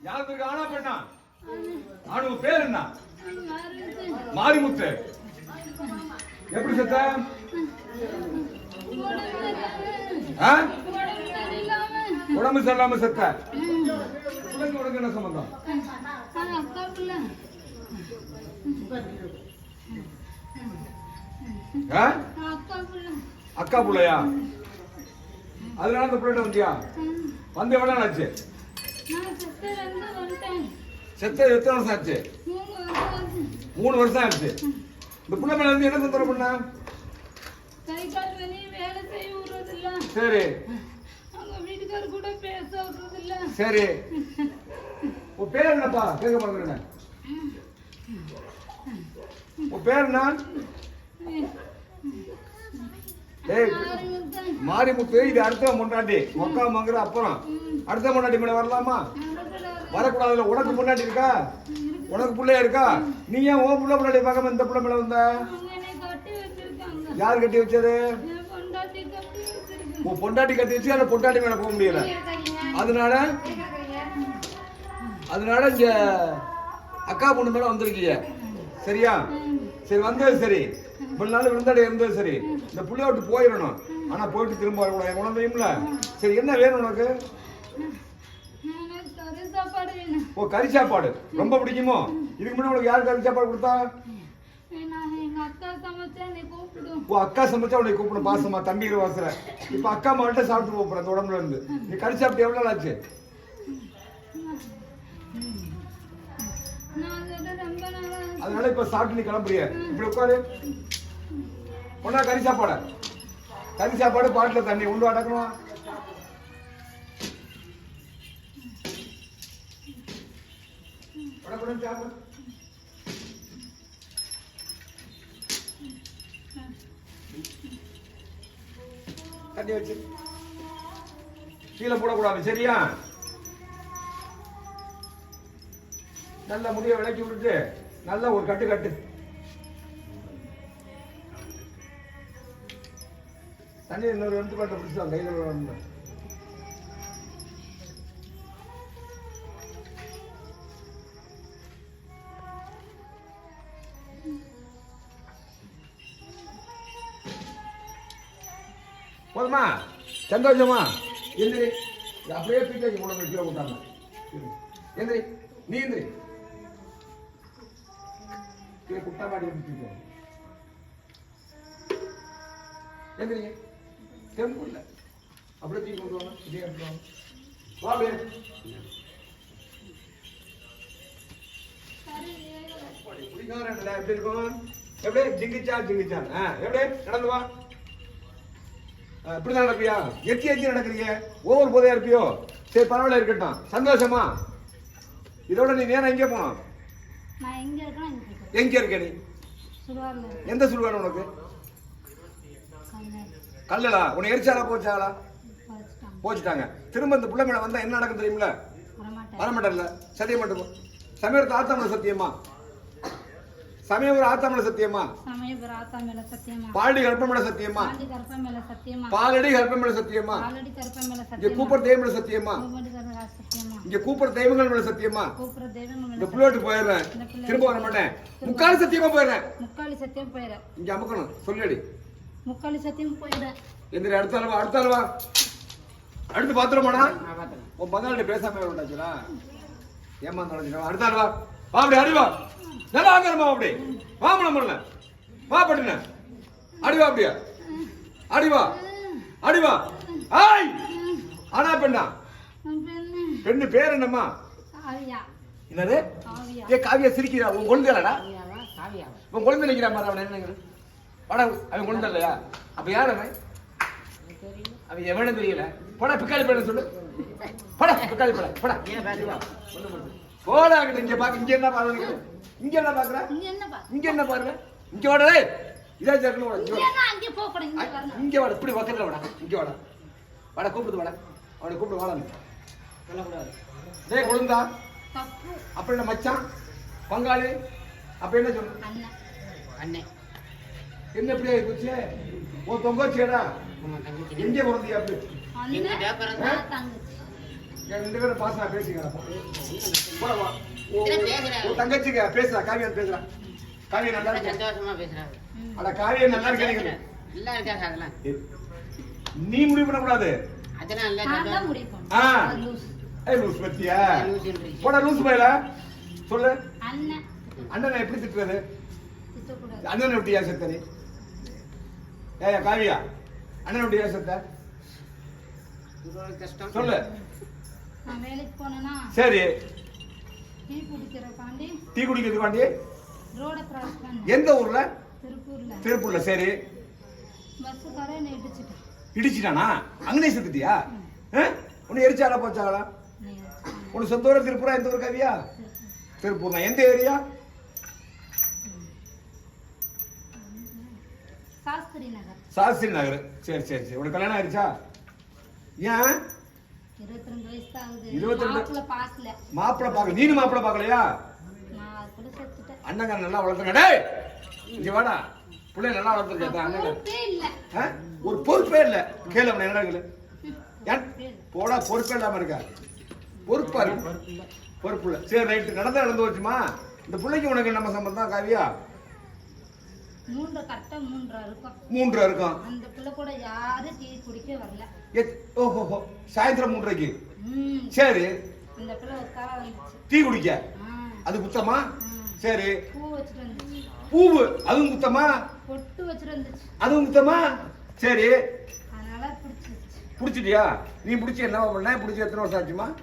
யாருக்கு ஆனா பெண்ணா? ஆணு பேர் என்ன? மாரிமுத்து. எப்படி செத்த? ஆ? உடம்பு சரியில்லாம செத்த. பிள்ளைக்கு உனக்கு என்ன சம்பந்தம்? ஆ? அக்கா புள்ளையா? அதனால அந்த பிள்ளைகிட்ட வந்தியா? வந்து எவ்வளவு நாள் ஆச்சு செத்த எத்தனை வருஷம் ஆச்சு? மூணு வருஷம் ஆச்சு. இந்த பிள்ளை மேல இருந்து என்ன தொந்தரவு பண்ண? சரி. சரி. உன் பேர் என்னப்பா? கேட்க மாட்டேங்கிறேன் உன் பேர் என்ன? மாரிமுத்து இது அடுத்த முன்னாடி மொக்கா மங்குற அப்புறம். அடுத்த முன்னாடி மேல வரலாமா? வரக்கூடாதுல உனக்கு முன்னாடி இருக்கா? உனக்கு பிள்ளையா இருக்கா? நீ ஏன் உன் புள்ள முன்னாடி பார்க்காம இந்த புள்ள மேல வந்த? யார் கட்டி வச்சது? உன் பொண்டாட்டி கட்டி வச்சு அந்த பொண்டாட்டி மேல போக முடியல. அதனால அதனால இங்க அக்கா பொண்ணு மேல வந்திருக்கீங்க சரியா? சரி வந்தது சரி. இவ்வளவு நாள் விருந்தாடி இருந்தது சரி. இந்த புள்ளைய விட்டு போயிடணும். ஆனா போயிட்டு திரும்ப வரக்கூடாது. குழந்தையும்ல சரி என்ன வேணும் உனக்கு எனக்கு கறி சாப்பாடு வேணும் ஓ கறி சாப்பாடு ரொம்ப பிடிக்குமோ? இதுக்கு முன்னாடி உனக்கு யார் கறி சாப்பாடு கொடுத்தா ஓ அக்கா சமைச்சா உனக்கு கூப்பிடும். பாசமா தம்பிங்கிற வாசல. இப்ப அக்கா மாட்ட சாப்பிட்டு போற அந்த உடம்புல இருந்து. நீ கறி சாப்பிட்டு எவ்வளவு நாள் ஆச்சு? அதனால இப்ப சாப்பிட்டு நீ கிளம்புறிய. இப்படி உட்காரு. ஒன்னா கறி சாப்பாடு கறி சாப்பாடு பாட்டில் தண்ணி உண்டு அடக்கணும்? தண்ணி வச்சு. கீழே போடக்கூடாது சரியா? நல்ல முடிய விளக்கி விட்டுட்டு நல்ல ஒரு கட்டு கட்டு. தண்ணி இன்னொரு ரெண்டு பாட்டை பிடிச்சா கையில் போதுமா? சந்தோஷமா? எந்திரி. அப்படியே தூக்கி கொண்டு கீழே போட்டாங்க எந்திரி. நீ எந்திரி. கீழே குட்டா மாடி எந்திரிங்க தெம்பு இல்லை. அப்படியே தூக்கி கொண்டு வாங்க. இதே எடுத்து வாங்க. வா அப்படியே குடிக்காரன்ல எப்படி இருக்கும்? எப்படி? ஜிங்கிச்சா ஜிங்கிச்சான் எப்படி? நடந்து வா. இப்படிதான் நடப்பியா எத்தி எத்தி நடக்கிறீங்க? ஒவ்வொரு போதையா இருப்பியோ? சரி பரவாயில்ல இருக்கட்டும். சந்தோஷமா? இதோட நீ நேரம் எங்கே போனோம் எங்க இருக்க நீ? எந்த சுடுகாடு உனக்கு? கல்லலா. உன்னை எரிச்சாலா போச்சாலா போச்சுட்டாங்க. திரும்ப இந்த பிள்ளை மேல வந்தா என்ன நடக்கும் தெரியுமில வரமாட்டேன் வரமாட்டேன்ல சத்தியம் மட்டும் சமயத்து ஆத்தாமல சத்தியமா? சமயபுர ஆத்தாமல சத்தியமா? சமயபுர ஆத்தா மேல சத்தியமா? பாலடி கற்பமல சத்தியமா? பாண்டி கருப்ப மேல சத்தியமா? பாலடி கற்பமல சத்தியமா? ஆல்ரெடி கருப்ப மேல இங்க சத்தியமா? கூப்பர் தெய்வங்கள சத்தியமா? சத்தியமா? இங்க கூப்பர் தெய்வங்கள் மேல சத்தியமா? கூப்பிடுற தெய்வங்கள் இந்த மேல புள்ளோட்டு போயிடுறேன். திரும்ப வர மாட்டேன். முக்கால் சத்தியமா போயிடுறேன். முக்காலி சத்தியம் போயிட இங்க அமுக்கணும். சொல்லடி. முக்காலி சத்தியம் போயிட எந்திரி அடுத்த அளவா அடுத்த அளவா அடுத்து பாத்துருமாடா உன் பங்காளி பேசாம விட்டாச்சுடா ஏமாந்து அடுத்த அளவா வா அப்படி அடி வா. நல்லா ஆங்கறமா அப்படி. வா முன்ன முன்ன வா பட்டுன. அடி வா அப்படியா. அடி வா. அடி வா. ஆய் ஆனா பெண்ணா. பெண்ணு பேர் என்னம்மா? என்னது? காவியா. ஏ காவியா சிரிக்கிறா? உன் குழந்தைலடா உன் குழந்தை நினைக்கிறா மாதிரி அவன் என்ன வாடா அவன் குழந்தை இல்லையா? அப்ப யார் அவன்? அவன் எவனும் தெரியல. போடா பிக்காளி பையன் சொல்லு. போடா பிக்காளி பையன். போடா. போடா அங்கிட்டு இங்க பாக்க இங்க என்ன பாருங்க இங்க என்ன பாக்குற? இங்க என்ன பா இங்க என்ன பாருங்க இங்க வாடா டேய். இதே ஜர்க்கல வாடா இங்க வாடா. அங்கே போக கூடாது இங்க வரணும். இங்க வாடா இப்படி பக்கத்துல வாடா இங்க வாடா. வாடா கூப்பிடுது வாடா. அவனை கூப்பிடு வாடா சொல்லக்கூடாது டேய் குழந்தா. தப்பு அப்ப என்ன மச்சான்? பங்காளி. அப்ப என்ன சொல்லு அண்ணன். அண்ணே என்ன இப்படி ஆகி போச்சு? உன் தொங்கச்சியடா. எங்க பிறந்தியா அப்படி? தங்கச்சி. என் ரெண்டு பேரும் பேசிக்கிறேன் இதில் பேசுறாங்க. உன் தங்கச்சிங்க பேசுறா காவியா பேசுறா. காவியா நல்லா இருக்கு? சந்தோஷமா பேசுறாங்க. அட காவியா நல்லா இருக்கேன் நல்லா இருக்காங்க அதெல்லாம்? நீ முடிவு பண்ணக்கூடாது. அதெல்லாம் நல்லா நான் தான் சந்தோஷம் முடிவு ஆ. பண்ணேன். அது லூசு. ஏய் லூஸ் பத்தியா? லூசுன்றீங்க. போடா லூஸ் பையல சொல்லு. அண்ணன். அண்ணனை எப்படி திட்டுறது? அண்ணனை எப்படி ஏசத்த நீ? ஏய் காவியா. அண்ணனை எப்படி ஒரு கஷ்டம். சொல்லு. நான் வேலைக்கு போனேன்னா சரி. டீ குடிக்கிறக்காண்டி டீ குடிக்கிறதுக்கு வாண்டி ரோட கிராஸ் பண்ணேன். எந்த ஊர்ல? திருப்பூர்ல. திருப்பூர்ல சரி. பஸ்ஸுக்காரன் என்னை இடிச்சிட்டேன். இடிச்சிட்டானா? அங்கனே செத்துட்டியா உன்னை எரிச்சாலா நீ உனக்கு சொந்த ஊர் திருப்பூரா எந்த ஊர் காவியா? திருப்பூர். தான் எந்த ஏரியா? சாஸ்திரி நகர். சாஸ்திரி நகர். சரி சரி சரி. உனக்கு கல்யாணம் ஆயிடுச்சா ஏன்? இருபத்தி ரெண்டு வயசு தான் ஆகுது இருபத்தி ரெண்டு? மாப்பிள்ள பாக்கல மாப்பிள்ளை பார்க்கல. நீனு மாப்பிள்ளை பார்க்கலையா? நான் அது கூட செத்துட்டேன். அண்ணங்க நல்லா வளர்த்துருக்க டேய்! இங்க வாடா. பிள்ளை நல்லா வளர்த்துருக்க ஆ? ஒரு பொறுப்பே இல்ல. கேளு அவனை என்ன கேளு? ஏன். போடா பொறுப்பே இல்லாம இருக்க? பொறுப்பா இருக்கு. பொறுப்பு இல்ல. சரி ரைட்டு. நடந்தா நடந்து வச்சுமா இந்த பிள்ளைக்கு உனக்கு நம்ம சம்பந்தம் காவியா? மூன்று கரெக்டா மூன்றரை இருக்கும் மூன்று இருக்கும் அந்த பிள்ளை கூட யாரும் டீ குடிக்க வரல. ஓஹோஹோ சாயந்தரம் மூன்றரைக்கு. சரி. அந்த பிள்ளை உட்கார வந்துச்சு. டீ குடிக்க. அது குத்தமா. சரி. பூ வச்சுட்டு வந்துச்சு. பூவு அதுவும் குத்தமா? பொட்டு வச்சுட்டு வந்துச்சு. அதுவும் குத்தமா? சரி. அதனால பிடிச்சிருச்சு புடிச்சிட்டியா? நீ புடிச்சு என்ன பண்ண? புடிச்சு எத்தனை வருஷம் ஆச்சுமா?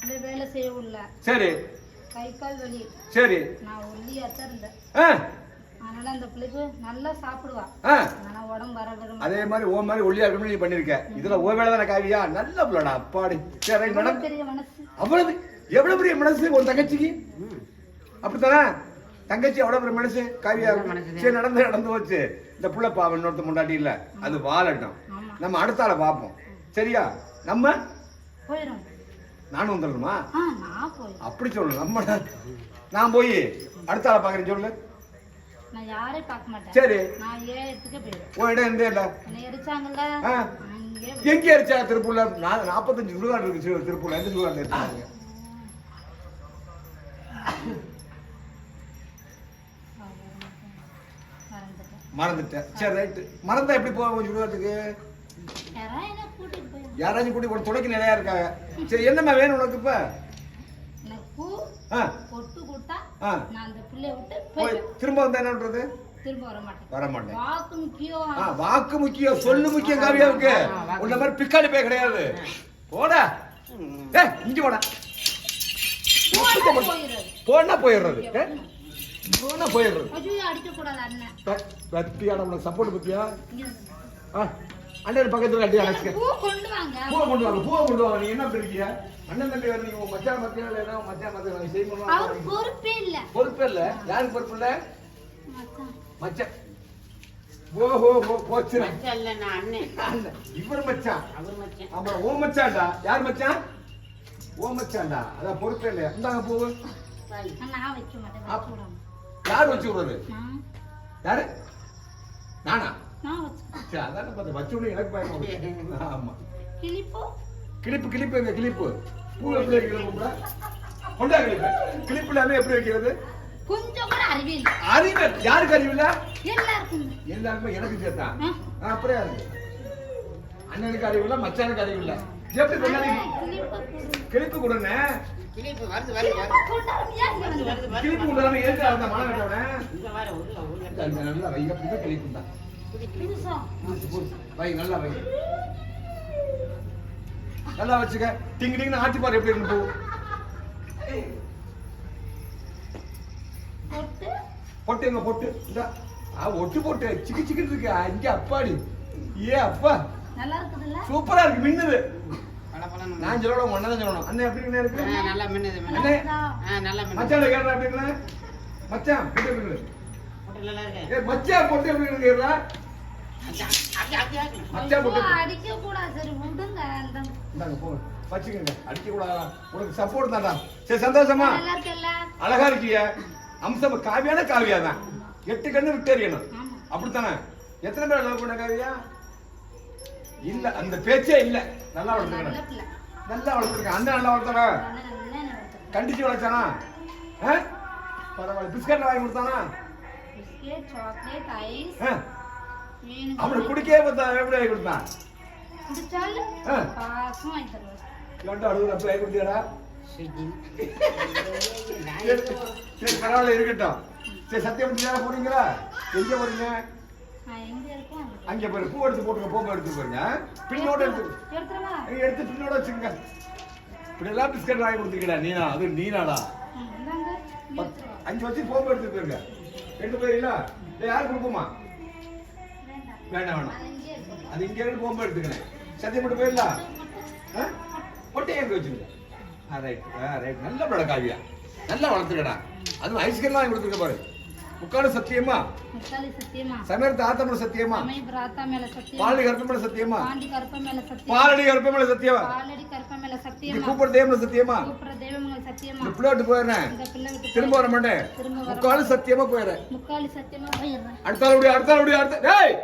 பிள்ளை வேலை செய்ய சரி. கை கால் வலி. சரி. நான் ஒல்லியாத்தான் இருந்தேன். ஆ. அதனால அந்த பிள்ளைக்கு நல்லா சாப்பிடுவா. ஆ. ஆனா உடம்பு வர வர அதே மாதிரி ஓ மாதிரி ஒல்லியா இருக்கணும்னு நீ பண்ணிருக்க. இதுல ஓ வேலை தானே காவியா? நல்ல பிள்ளடா அப்பாடி சரி அவ்வளவு மேடம் பெரிய மனசு? அவ்வளவு எவ்வளவு பெரிய மனசு ஒரு தங்கச்சிக்கு? அப்படித்தானே? தங்கச்சி அவ்வளவு பெரிய மனசு? காவியா. சரி நடந்து நடந்து போச்சு. இந்த புள்ள பாவம் இன்னொருத்த முண்டாட்டி இல்ல. அது வாழட்டும். நம்ம அடுத்த ஆளை பார்ப்போம். சரியா? நம்ம? போயிடும் நானும் வந்துடணுமா? அப்படி சொல்லு நம்ம நான் போய் அடுத்த ஆளை பார்க்குறேன் சொல்லு. நான் யாரையும் பார்க்க மாட்டேன். சரி. நான் உன் இடம் எந்த இல்ல என்னை எரிச்சாங்கல்ல? எங்க அடிச்சா திருப்பூர்ல? நா- நாற்பத்தஞ்சு சுடுகாடு இருக்கு திரு- திருப்பூர்ல. எந்த சுடுகாடு எடுத்தாங்க மறந்துட்டேன். சரி ரைட்டு. மறந்தா எப்படி போவோம் சுடுகாட்டுக்கு? யாராச்சும் கூட்டி ஒரு துணைக்கு நிறையா இருக்காங்க. சரி என்னம்மா வேணும் உனக்கு இப்ப? பொட்டு கொடுத்தா ஆ. நான் அந்த பிள்ளைய விட்டு போய் போயிடுவேன். திரும்ப வந்தா என்ன பண்றது? திரும்ப வர மாட்டேன். வர மாட்டேன். வாக்கு முக்கியம். ஆ வாக்கு முக்கியம். சொல்லு முக்கியம் காவியாவுக்கு. உன்ன மாதிரி பிக்காடி பே கிடையாது. போடா. ஏ இங்க போடா போனா போயிடுறது. போனா போயிடுறது. அடிக்க கூடாது அண்ணன். ப- பத்தியா நம்மளுக்கு சப்போர்ட் பத்தியா? ஆ. அண்ணன் பக்கத்துல அடி அழைச்சிக்க. பூ கொண்டு வாங்க. பூவை கொண்டு வாங்க பூவை கொண்டு வாங்க. நீ என்ன பிரிக்கிய அண்ணன் தம்பி வரீங்க உங்க மச்சான் மத்தியம் இல்லைன்னா உங்க மச்சான் மத்தியம் அவர் செய்யணும் பொறுப்பே இல்ல. பொறுப்பு இல்ல. யாருக்கு பொறுப்பு இல்ல? மச்சான். மச்சான் ஓஹோ ஓ போச்சு. மச்சான் இல்ல நான் அண்ணன். இவர் மச்சான் அவர் மச்சான் அப்புறம் ஓ மச்சான்டா யார் மச்சான் ஓ மச்சான்டா அதான் பொறுப்பே இல்லையா இந்தாங்க பூவு நான் வைக்க மாட்டேன். யார் வச்சு விடுறது? யாரு? நானா? அதான் பார்த்து எனக்கு பயமா இருக்கு. ஆமா. கிளிப்போ? கிளிப்பு கிளிப்பு எங்க கிளிப்பு. பூ எப்படி வைக்கிறது பூ கொண்டா கிளிப்பு. கிளிப்பு இல்லாம எப்படி வைக்கிறது? கொஞ்சம் கூட அறிவியல் அறிவு யாருக்கு அறிவு இல்ல? எல்லாருக்கும். எல்லாருமே எனக்கு சேர்த்தா? அப்புறம் யாருக்கு அண்ணனுக்கு அறிவு இல்ல மச்சானுக்கு அறிவு இல்ல. எப்படி கொண்டாடி கிளிப்போ? கொடு. கிளிப்பு கொடுங்க கிளிப்பு வருது. வருது வருது கிளிப்பு கொண்டாடாம நல்லா கிளிப்பு தான். வை நல்லா வை. நல்லா வச்சுக்க. டிங்கு டிங்கு ஆட்டி பாரு எப்படி இருந்து போ? போட்டு எங்க பொட்டு? ஒட்டு போட்டு. சிக்கு சிக்கிட்டு இருக்கு. இங்க அப்பாடி. ஏ அப்பா. நல்லா இருக்குதுல்ல? சூப்பரா இருக்கு மின்னுது. நான் சொல்லணும் உங்க அண்ணன் தான் சொல்லணும். அண்ணன் எப்படி இருக்கு நல்லா மின்னுது நல்லா மச்சான் கேட்டா எப்படி மச்சான் பொட்டு எப்படி இருக்கு? இருக்கு. மச்சான் பொட்டு எப்படி இருக்குறா அடிக்க கூடாது சரி விடுங்க அந்த இந்தாங்க போங்க வச்சுக்கோங்க. அடிக்க கூடாதா உனக்கு சப்போர்ட் தான்டா. சரி சந்தோஷமா? அழகா இருக்கிய. அம்சம் காவியான காவியா தான். எட்டு கண்ணு ஆமா. அப்படித்தானே? எத்தனை பேர் லவ் பண்ண காவியா? இல்ல அந்த பேச்சே இல்ல. நல்லா பிள்ளை. நல்லா வளர்த்துருக்கேன் அண்ணன் நல்லா வளர்த்தானா. கண்டிச்சு வளர்த்தானா? பரவாயில்ல. பிஸ்கட் வாங்கி கொடுத்தானா? அவனுக்கு குடிக்கவே பார்த்தா எப்படி வாங்கி கொடுத்தான். சரி பரவாயில்ல இருக்கட்டும். சரி சத்தியம் போறீங்களா? எங்க போறீங்க? அங்க போய் பூ எடுத்து போட்டுங்க போக எடுத்து போறீங்க பின்னோட எடுத்து எடுத்து பின்னோட வச்சுங்க இப்படி எல்லாம் பிஸ்கட் வாங்கி கொடுத்துருக்கடா நீனா? அது நீனாடா. அஞ்சு வச்சு போக எடுத்து போயிருங்க. ரெண்டு போயிருங்களா இல்லை? யாருக்கு கொடுப்போமா? வேண்டாம் வேணாம் அது இங்கே இருந்து போகும்போது எடுத்துக்கிறேன். சத்தியம் மட்டும் போயிடலாம். ஆ? மொட்டையை எங்க வச்சுருங்க ஆ ரைட் ஆ ரைட் நல்ல படம் காவியா நல்லா வளர்த்துக்கடா. அதுவும் ஐஸ்கிரீம்லாம் கொடுத்துருக்க பாரு. முக்காடு சத்தியமா? சமய பிராத்தா மேல சத்தியமா? பாலடி கருப்ப மேல சத்தியமா? பாலடி கருப்ப மேல சத்தியமா. கூப்பிட கூப்பிடுற தெய்வங்கள் சத்தியமா? இந்த பிள்ளைட்டு போயிடுறேன். திரும்ப வர மாட்டேன். முக்காலி சத்தியமா போயிடுறேன். அடுத்தால முடியும் அடுத்த டேய்!